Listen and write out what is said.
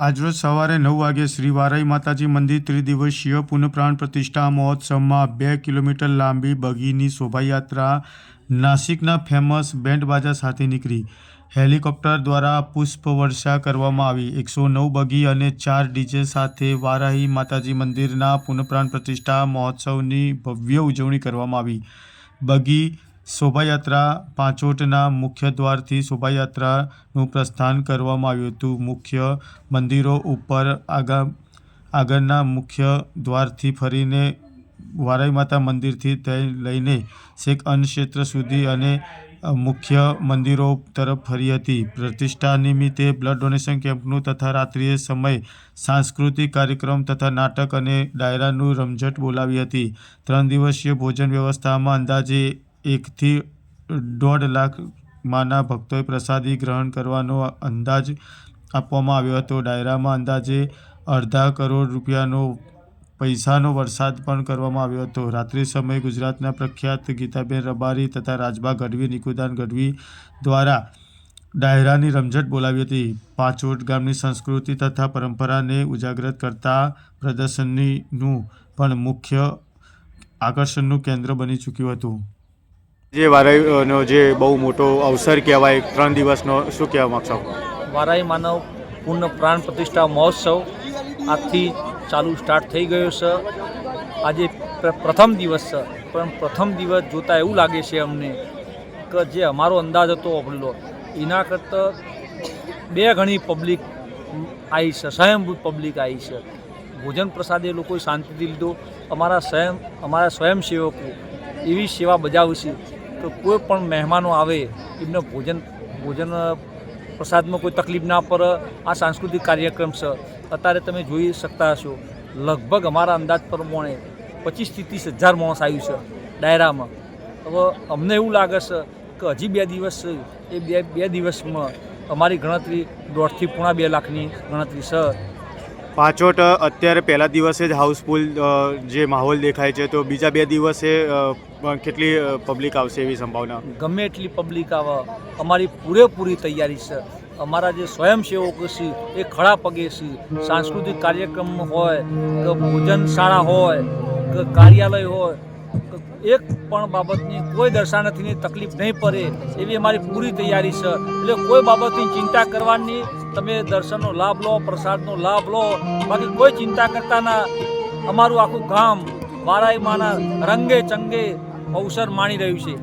આજરોજ સવારે નવ વાગે શ્રી વારાઈ માતાજી મંદિર ત્રિદિવસીય પુનઃપ્રાણ પ્રતિષ્ઠા મહોત્સવમાં બે કિલોમીટર લાંબી બગીની શોભાયાત્રા નાસિકના ફેમસ બેન્ડ બાજા સાથે નીકળી. હેલિકોપ્ટર દ્વારા પુષ્પવર્ષા કરવામાં આવી. એકસો નવ બગી અને ચાર ડીજે સાથે વારાહી માતાજી મંદિરના પુનઃપ્રાણ પ્રતિષ્ઠા મહોત્સવની ભવ્ય ઉજવણી કરવામાં આવી. બગી શોભાયાત્રા પાંચોટના મુખ્ય દ્વારથી શોભાયાત્રાનું પ્રસ્થાન કરવામાં આવ્યું હતું. મુખ્ય મંદિરો ઉપર આગા, આગળના મુખ્ય દ્વારથી ફરીને વારાઈ માતા મંદિરથી લઈને શેખ અન્નક્ષેત્ર સુધી અને મુખ્ય મંદિરો તરફ ફરી હતી. પ્રતિષ્ઠા નિમિત્તે બ્લડ ડોનેશન કેમ્પનું તથા રાત્રિએ સમય સાંસ્કૃતિક કાર્યક્રમ તથા નાટક અને ડાયરાનું રમઝટ બોલાવી હતી. ત્રણ દિવસીય ભોજન વ્યવસ્થામાં અંદાજે એકથી દોઢ લાખમાંના ભક્તોએ પ્રસાદી ગ્રહણ કરવાનો અંદાજ આપવામાં આવ્યો હતો. ડાયરામાં અંદાજે અડધા કરોડ રૂપિયાનો પૈસાનો વરસાદ પણ કરવામાં આવ્યો હતો. રાત્રિ સમયે ગુજરાતના પ્રખ્યાત ગીતાબેન રબારી તથા રાજબા ગઢવી, નિકુદાન ગઢવી દ્વારા ડાયરાની રમઝટ બોલાવી હતી. પાંચોટ ગામની સંસ્કૃતિ તથા પરંપરાને ઉજાગ્રત કરતા પ્રદર્શનીનું પણ મુખ્ય આકર્ષણનું કેન્દ્ર બની ચૂક્યું હતું. જે વારાઈનો જે બહુ મોટો અવસર કહેવાય, ત્રણ દિવસનો, શું કહેવા માગશો? વારાઈ માનવ પૂર્ણ પ્રાણ પ્રતિષ્ઠા મહોત્સવ આજથી ચાલુ સ્ટાર્ટ થઈ ગયો છે. આજે પ્રથમ દિવસ છે. પણ પ્રથમ દિવસ જોતાં એવું લાગે છે અમને કે જે અમારો અંદાજ હતો આપણો એના કરતાં બે ગણી પબ્લિક આવી છે સ્વયંભૂત પબ્લિક આવી છે. ભોજન પ્રસાદ એ લોકોએ શાંતિથી લીધો. અમારા સ્વયં, અમારા સ્વયંસેવકો એવી સેવા બજાવે કે કોઈ પણ મહેમાનો આવે, એમને ભોજન ભોજન પ્રસાદમાં કોઈ તકલીફ ના પડે, આ સાંસ્કૃતિક કાર્યક્રમ છે. અત્યારે તમે જોઈ શકતા હશો, લગભગ અમારા અંદાજ પ્રમાણે પચીસથી ત્રીસ હજાર માણસ આવ્યું છે ડાયરામાં. હવે અમને એવું લાગે છે કે હજી બે દિવસ એ બે બે દિવસમાં અમારી ગણતરી દોઢથી પોણા બે લાખની ગણતરી છે. પાંચોટ અત્યારે પહેલા દિવસે જ હાઉસફુલ જે માહોલ દેખાય છે, તો બીજા બે દિવસે કેટલી પબ્લિક આવશે એવી સંભાવના? ગમે એટલી પબ્લિક આવે, અમારી પૂરેપૂરી તૈયારી છે. અમારા જે સ્વયંસેવકો છે, એ ખડા પગે છે. સાંસ્કૃતિક કાર્યક્રમ હોય, કે ભોજનશાળા હોય, કે કાર્યાલય હોય એક પણ બાબતની કોઈ દર્શાનથીની તકલીફ નહીં પડે એવી અમારી પૂરી તૈયારી છે. એટલે કોઈ બાબતની ચિંતા કરવાની તમે દર્શનનો લાભ લો, પ્રસાદનો લાભ લો. બાકી કોઈ ચિંતા કરતા ના. અમારું આખું ગામ વારાઈમાના રંગે ચંગે અવસર માણી રહ્યું છે.